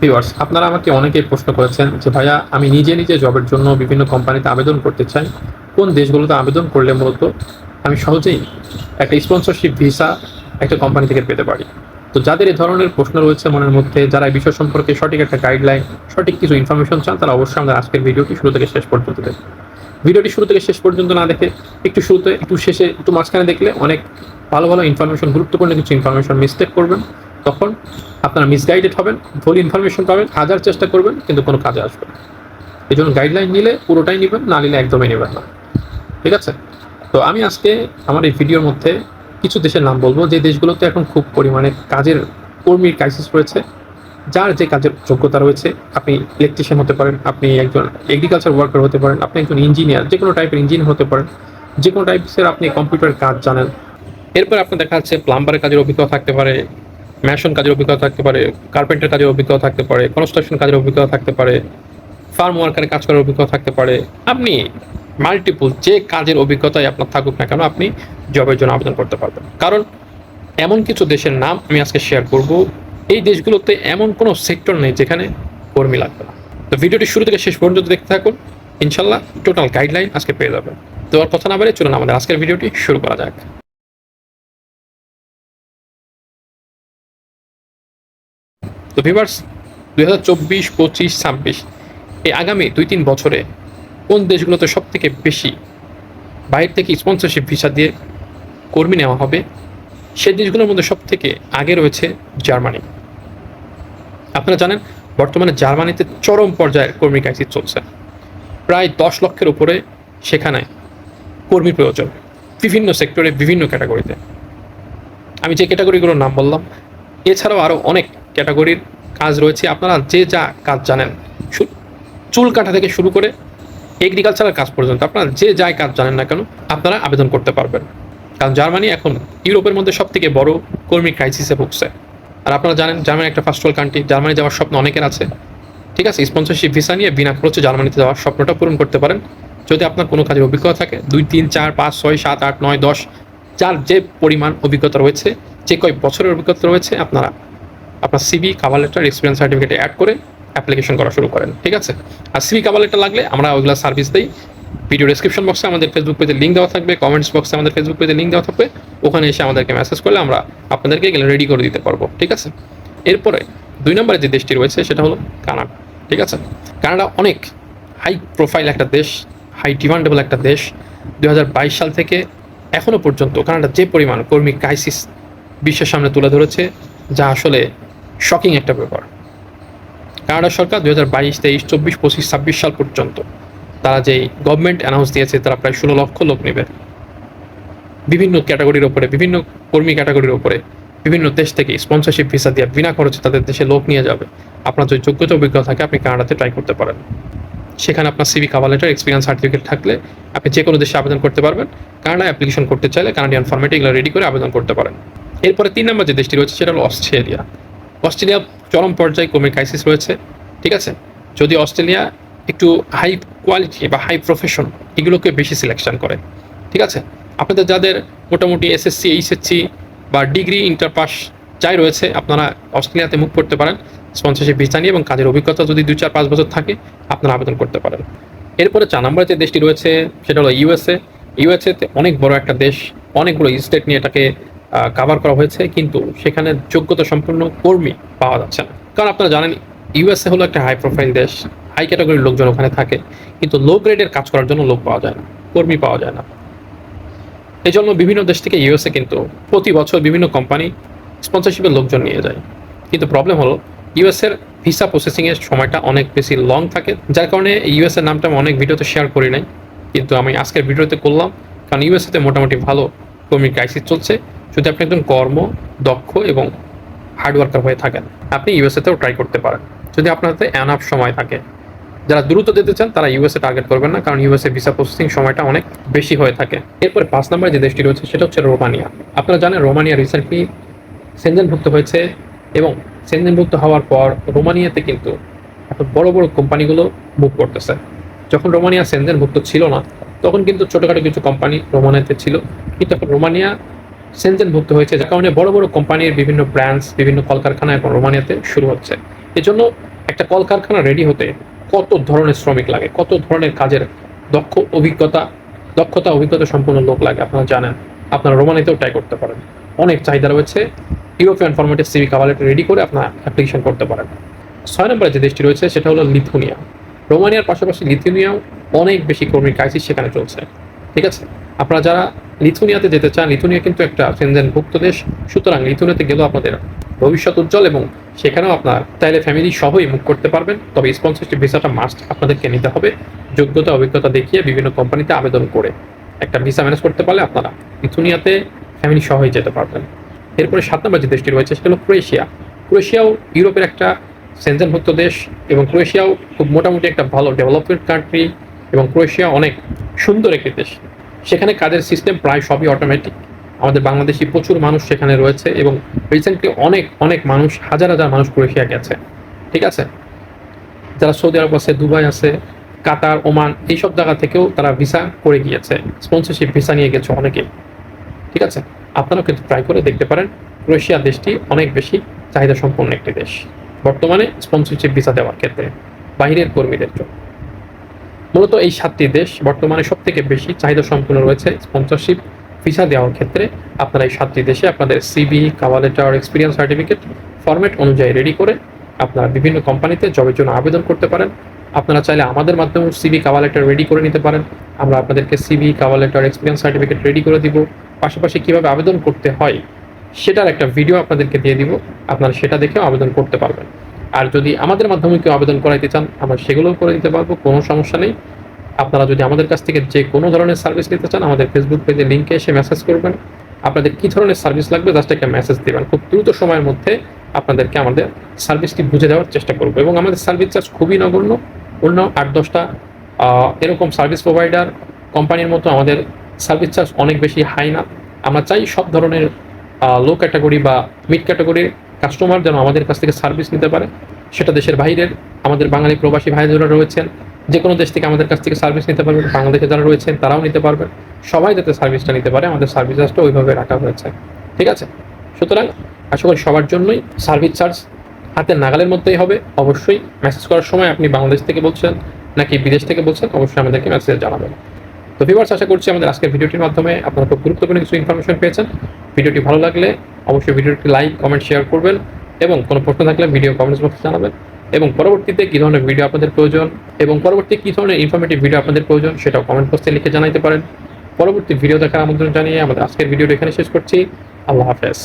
Viewers আপনারা আমাকে অনেকেই প্রশ্ন করেছেন যে, ভাইয়া, আমি নিজে নিজে জবের জন্য বিভিন্ন কোম্পানিতে আবেদন করতে চাই। কোন দেশগুলোতে আবেদন করলে মূলত আমি সহজেই একটা স্পন্সরশিপ ভিসা একটা কোম্পানি থেকে পেতে পারি? তো যাদের এই ধরনের প্রশ্ন রয়েছে মনের মধ্যে, যারা এই বিষয় সম্পর্কে সঠিক একটা গাইডলাইন সঠিক কিছু ইনফরমেশন চান, তারা অবশ্যই আমাদের আজকের ভিডিওটি শুরু থেকে শেষ পর্যন্ত দেখবেন ভিডিওটি শুরু থেকে শেষ পর্যন্ত না দেখে একটু শুরুতে, একটু শেষে, একটু মাঝখানে দেখলে অনেক ভালো ভালো ইনফরমেশন গুরুত্বপূর্ণ কিছু ইনফরমেশন মিস্টেক করবেন। তখন আপনারা মিসগাইডেড হবেন, ভুল ইনফরমেশন পাবেন, হাজার চেষ্টা করবেন, কিন্তু কোনো কাজে আসবে না। এই জন্য গাইডলাইন নিলে পুরোটাই নেবেন, না নিলে একদমই নেবেন না। ঠিক আছে? তো আমি আজকে আমার এই ভিডিওর মধ্যে কিছু দেশের নাম বলব, যে দেশগুলোতে এখন খুব পরিমাণে কাজের কর্মীর ক্রাইসিস রয়েছে, যার যে কাজের যোগ্যতা রয়েছে, আপনি ইলেকট্রিশিয়ান হতে পারেন, আপনি একজন এগ্রিকালচার ওয়ার্কার হতে পারেন, আপনি একজন ইঞ্জিনিয়ার যে কোনো টাইপের ইঞ্জিনিয়ার হতে পারেন, যে কোনো টাইপসের আপনি কম্পিউটার কাজ জানেন। এরপর আপনার দেখা যাচ্ছে প্লাম্বারের কাজের অভিজ্ঞতা থাকতে পারে ম্যাশন কাজের অভিজ্ঞতা থাকতে পারে, কার্পেন্টার কাজের অভিজ্ঞতা থাকতে পারে কনস্ট্রাকশন কাজের অভিজ্ঞতা থাকতে পারে ফার্ম ওয়ার্কারের কাজ করার অভিজ্ঞতা থাকতে পারে। আপনি মাল্টিপুল যে কাজের অভিজ্ঞতাই আপনার থাকুক না কেন, আপনি জবের জন্য আবেদন করতে পারবেন। কারণ এমন কিছু দেশের নাম আমি আজকে শেয়ার করব। এই দেশগুলোতে এমন কোনো সেক্টর নেই যেখানে কর্মী লাগবে না। তো ভিডিওটি শুরু থেকে শেষ পর্যন্ত দেখতে থাকুন। ইনশাল্লাহ টোটাল গাইডলাইন আজকে পেয়ে যাবেন। তো আর কথা না বলে চলুন আমাদের আজকের ভিডিওটি শুরু করা যাক। তো ভিভার্স দুই হাজার চব্বিশ, পঁচিশ, ছাব্বিশ, এই আগামী দুই তিন বছরে কোন দেশগুলোতে সব থেকে বেশি বাইরে থেকে স্পন্সরশিপ ভিসা দিয়ে কর্মী নেওয়া হবে, সেই দেশগুলোর মধ্যে সব থেকে আগে রয়েছে জার্মানি। আপনারা জানেন, বর্তমানে জার্মানিতে চরম পর্যায়ের কর্মী ক্রাইসিস চলছে। প্রায় দশ লক্ষের উপরে সেখানে কর্মী প্রয়োজন, বিভিন্ন সেক্টরে বিভিন্ন ক্যাটাগরিতে আমি যে ক্যাটাগরিগুলোর নাম বললাম, এছাড়াও আরও অনেক ক্যাটাগরির কাজ রয়েছে। আপনারা যে যা কাজ জানেন চুল কাটা থেকে শুরু করে এগ্রিকালচারাল কাজ পর্যন্ত আপনারা যে যাই কাজ জানেন না কেন, আপনারা আবেদন করতে পারবেন। কারণ জার্মানি এখন ইউরোপের মধ্যে সব থেকে বড় কর্মী ক্রাইসিসে ভুগছে। আর আপনারা জানেন, জার্মানি একটা ফার্স্ট ওয়ার্ল্ড কান্ট্রি জার্মানি যাওয়ার স্বপ্ন অনেকের আছে। ঠিক আছে স্পন্সরশিপ ভিসা নিয়ে বিনা খরচে জার্মানিতে যাওয়ার স্বপ্নটা পূরণ করতে পারেন। যদি আপনার কোনো কাজের অভিজ্ঞতা থাকে, দুই, তিন, চার, পাঁচ, ছয়, সাত, আট, নয়, দশ, যার যে পরিমাণ অভিজ্ঞতা রয়েছে, যে কয় বছরের অভিজ্ঞতা রয়েছে, আপনারা আপনার CV cover letter experience certificate add করে অ্যাপ্লিকেশন করা শুরু করেন, ঠিক আছে? আর সিবি কাভার লেটার লাগলে আমরা ওইগুলো সার্ভিস দিই। ভিডিও ডিসক্রিপশন বক্সে আমাদের ফেসবুক পেজে লিঙ্ক দেওয়া থাকবে কমেন্টস বক্সে আমাদের ফেসবুক পেজে লিঙ্ক দেওয়া থাকবে। ওখানে এসে আমাদেরকে মেসেজ করলে আমরা আপনাদেরকে এগুলো রেডি করে দিতে পারব, ঠিক আছে? এরপরে দুই নম্বরে যে দেশটি রয়েছে সেটা হলো কানাডা, ঠিক আছে? কানাডা অনেক হাই প্রোফাইল একটা দেশ হাই ডিমান্ডেবল একটা দেশ। দু হাজার বাইশ সাল থেকে এখনও পর্যন্ত কানাডা যে পরিমাণ কর্মী ক্রাইসিস বিশ্বের সামনে তুলে ধরেছে, যা আসলে শকিং একটা ব্যাপার। কানাডা সরকার দুই হাজার বাইশ, তেইশ, চব্বিশ, পঁচিশ, ছাব্বিশ সাল পর্যন্ত তারা যেই গভর্নমেন্ট অ্যানাউন্স দিয়েছে, তারা প্রায় ষোলো লক্ষ লোক নেবে। বিভিন্ন ক্যাটাগরির ওপরে, বিভিন্ন কর্মী ক্যাটাগরির ওপরে, বিভিন্ন দেশ থেকে স্পন্সরশিপ ভিসা দিয়ে বিনা খরচে তাদের দেশে লোক নিয়ে যাবে। আপনার যদি যোগ্যতা অভিজ্ঞতা থাকে, আপনি কানাডাতে ট্রাই করতে পারেন। সেখানে আপনার CV cover letter experience certificate থাকলে আপনি যে কোনো দেশে আবেদন করতে পারবেন। কানাডা অ্যাপ্লিকেশন করতে চাইলে কানাডিয়ান ফর্মেটে এগুলো রেডি করে আবেদন করতে পারেন। এরপরে তিন নম্বর যে দেশটি রয়েছে, সেটা হলো অস্ট্রেলিয়া অস্ট্রেলিয়া চরম পর্যায়ে কর্মী ক্রাইসিস রয়েছে, ঠিক আছে? যদি অস্ট্রেলিয়া একটু হাই কোয়ালিটি বা হাই প্রফেশন এগুলোকে বেশি সিলেকশন করে, ঠিক আছে? আপনাদের যাদের মোটামুটি এসএসসি এইচএসসি বা ডিগ্রি ইন্টার পাস যাই রয়েছে, আপনারা অস্ট্রেলিয়াতে মুখ করতে পারেন। স্পন্সরশিপ ভিসা নিয়ে এবং কাজের অভিজ্ঞতা যদি দুই চার পাঁচ বছর থাকে, আপনারা আবেদন করতে পারেন। এরপরে চার নম্বরে যে দেশটি রয়েছে, সেটা হলো ইউএসএ ইউএসএতে অনেক বড় একটা দেশ, অনেকগুলো স্টেট নিয়ে এটাকে কাভার করা হয়েছে, কিন্তু সেখানে যোগ্যতা সম্পন্ন কর্মী পাওয়া যাচ্ছে না। কারণ আপনারা জানেন ইউএসএ হলো একটা হাই প্রোফাইল দেশ হাই ক্যাটাগরির লোকজন ওখানে থাকে, কিন্তু লো গ্রেডের কাজ করার জন্য লোক পাওয়া যায় না, কর্মী পাওয়া যায় না। এই জন্য বিভিন্ন দেশ থেকে ইউএসএ কিন্তু প্রতি বছর বিভিন্ন কোম্পানি স্পন্সরশিপের লোকজন নিয়ে যায়। কিন্তু প্রবলেম হলো ইউএসের ভিসা প্রসেসিংয়ের সময়টা অনেক বেশি লং থাকে, যার কারণে ইউএসের নামটা আমি অনেক ভিডিওতে শেয়ার করি নাই, কিন্তু আমি আজকের ভিডিওতে করলাম, কারণ ইউএসএতে মোটামুটি ভালো কর্মী ক্রাইসিস চলছে। যদি আপনি একজন কর্ম, দক্ষ এবং হার্ডওয়ার্কার হয়ে থাকেন, আপনি ইউএসএতেও ট্রাই করতে পারেন। যদি আপনার হাতে অ্যানাফ সময় থাকে, যারা দ্রুত যেতে চান, তারা ইউএসএ টার্গেট করবেন না, কারণ ইউএসএ ভিসা প্রসেসিং সময়টা অনেক বেশি হয়ে থাকে। এরপরে পাঁচ নম্বরে যে দেশটি রয়েছে, সেটা হচ্ছে রোমানিয়া। আপনারা জানেন, রোমানিয়া রিসেন্টলি সেনজেনভুক্ত হয়েছে এবং সেনজেনভুক্ত হওয়ার পর রোমানিয়াতে কিন্তু এখন বড় বড় কোম্পানিগুলো মুভ করতেছে। যখন রোমানিয়া সেনজেনভুক্ত ছিল না, তখন কিন্তু ছোটোখাটো কিছু কোম্পানি রোমানিয়াতে ছিল। কিন্তু এখন রোমানিয়া সেনজেনভুক্ত হয়েছে, যার কারণে বড় বড় কোম্পানির বিভিন্ন ব্র্যান্ডস বিভিন্ন কলকারখানা এবং রোমানিয়াতে শুরু হচ্ছে। এজন্য একটা কলকারখানা রেডি হতে কত ধরনের শ্রমিক লাগে, কত ধরনের কাজের দক্ষ অভিজ্ঞতা, দক্ষতা, অভিজ্ঞতা সম্পন্ন লোক লাগে আপনারা জানেন। আপনারা রোমানিতেও ট্রাই করতে পারেন। অনেক চাহিদা রয়েছে। ইউরোপিয়ান ফরম্যাটের সিভি কাভালেট রেডি করে আপনারা অ্যাপ্লিকেশন করতে পারেন। ছয় নম্বরে যে দেশটি রয়েছে, সেটা হলো লিথুনিয়া। রোমানিয়ার পাশাপাশি লিথুনিয়াও অনেক বেশি কর্মী ক্রাইসিস সেখানে চলছে। ঠিক আছে? আপনারা যারা লিথুনিয়াতে যেতে চান। লিথুনিয়া কিন্তু একটা সেনজেনভুক্ত দেশ। সুতরাং লিথুনিয়াতে গেলেও আপনাদের ভবিষ্যৎ উজ্জ্বল এবং সেখানেও আপনার চাইলে ফ্যামিলি সহই মুখ করতে পারবেন। তবে স্পন্সরশিপ ভিসাটা মাস্ট আপনাদেরকে নিতে হবে। যোগ্যতা, অভিজ্ঞতা দেখিয়ে বিভিন্ন কোম্পানিতে আবেদন করে একটা ভিসা ম্যানেজ করতে পারলে আপনারা লিথুনিয়াতে ফ্যামিলি সহই যেতে পারবেন। এরপরে সাত নম্বর যে দেশটি রয়েছে সেটা হলো ক্রোয়েশিয়া। ক্রোয়েশিয়াও ইউরোপের একটা সেনজেনভুক্ত দেশ এবং ক্রোয়েশিয়াও খুব মোটামুটি একটা ভালো ডেভেলপমেন্ট কান্ট্রি এবং ক্রোয়েশিয়া অনেক সুন্দর একটি দেশ। সেখানে কাজের সিস্টেম প্রায় সবই অটোমেটিক আমাদের বাংলাদেশি প্রচুর মানুষ সেখানে রয়েছে এবং রিসেন্টলি অনেক অনেক মানুষ, হাজার হাজার মানুষ ক্রোয়েশিয়া গেছে। ঠিক আছে? যারা সৌদি আরব আছে, দুবাই আছে, কাতার, ওমান, এইসব জায়গা থেকেও তারা ভিসা করে গিয়েছে। স্পন্সরশিপ ভিসা নিয়ে গেছে অনেকেই ঠিক আছে? আপনারাও কিন্তু ট্রাই করে দেখতে পারেন। ক্রোয়েশিয়া দেশটি অনেক বেশি চাহিদা সম্পন্ন একটি দেশ। বর্তমানে স্পন্সরশিপ ভিসা দেওয়ার ক্ষেত্রে। বাইরের কর্মীদের জন্য। মূলত এই সাতটি দেশ বর্তমানে সব থেকে বেশি চাহিদা সম্পূর্ণ রয়েছে স্পন্সরশিপ ভিসা দেওয়ার ক্ষেত্রে। আপনারা এই সাতটি দেশে আপনাদের CV cover letter experience certificate format অনুযায়ী রেডি করে আপনারা বিভিন্ন কোম্পানিতে জবের জন্য আবেদন করতে পারেন। আপনারা চাইলে আমাদের মাধ্যমে সিবি কাভার লেটার রেডি করে নিতে পারেন। আমরা আপনাদেরকে CV cover letter experience certificate ready করে দিব। পাশাপাশি কীভাবে আবেদন করতে হয়, সেটার একটা ভিডিও আপনাদেরকে দিয়ে দিব। আপনারা সেটা দেখেও আবেদন করতে পারবেন। আর যদি আমাদের মাধ্যমে কেউ আবেদন করাইতে চান, আমরা সেগুলোও করে দিতে পারব, কোনো সমস্যা নেই। আপনারা যদি আমাদের কাছ থেকে যে কোনো ধরনের সার্ভিস নিতে চান, আমাদের ফেসবুক পেজে লিঙ্কে এসে মেসেজ করবেন। আপনাদের কী ধরনের সার্ভিস লাগবে জাস্ট একটা মেসেজ দেবেন। খুব দ্রুত সময়ের মধ্যে আপনাদেরকে আমাদের সার্ভিসটি বুঝে দেওয়ার চেষ্টা করব এবং আমাদের সার্ভিস চার্জ খুবই নগণ্য। অন্য আট, দশটা এরকম সার্ভিস প্রোভাইডার কোম্পানির মতো আমাদের সার্ভিস চার্জ অনেক বেশি হাই না। আমরা চাই সব ধরনের লো ক্যাটাগরি বা মিড ক্যাটাগরির কাস্টমার যেন আমাদের কাছ থেকে সার্ভিস নিতে পারে, সেটা দেশের বাইরের, আমাদের বাঙালি প্রবাসী ভাই যারা রয়েছেন যে কোনো দেশ থেকে আমাদের কাছ থেকে সার্ভিস নিতে পারবেন, বাংলাদেশে যারা রয়েছেন তারাও নিতে পারবেন, সবাই যাতে সার্ভিসটা নিতে পারে, আমাদের সার্ভিস চার্জটা ওইভাবে রাখা হয়েছে। ঠিক আছে? সুতরাং আশা করি সবার জন্যই সার্ভিস চার্জ হাতের নাগালের মধ্যেই হবে। অবশ্যই মেসেজ করার সময় আপনি বাংলাদেশ থেকে বলছেন নাকি বিদেশ থেকে বলছেন, অবশ্যই আমাদেরকে মেসেজ জানাবেন। তো ভিউয়ার্স আশা করছি আমাদের আজকের ভিডিওটির মাধ্যমে আপনারা খুব গুরুত্বপূর্ণ কিছু ইনফরমেশন পেয়েছেন। ভিডিওটি ভালো লাগলে অবশ্যই ভিডিওটি লাইক কমেন্ট শেয়ার করবেন এবং কোনো প্রশ্ন থাকলে ভিডিও কমেন্টস বক্সে জানাবেন। এবং পরবর্তীতে কী ধরনের ভিডিও আপনাদের প্রয়োজন এবং পরবর্তী কী ধরনের ইনফরমেটিভ ভিডিও আপনাদের প্রয়োজন সেটাও কমেন্ট বক্সে লিখে জানাতে পারেন। পরবর্তী ভিডিও দেখার আমন্ত্রণ জানিয়ে আমাদের আজকের ভিডিওটা এখানে শেষ করছি। আল্লাহ হাফেজ।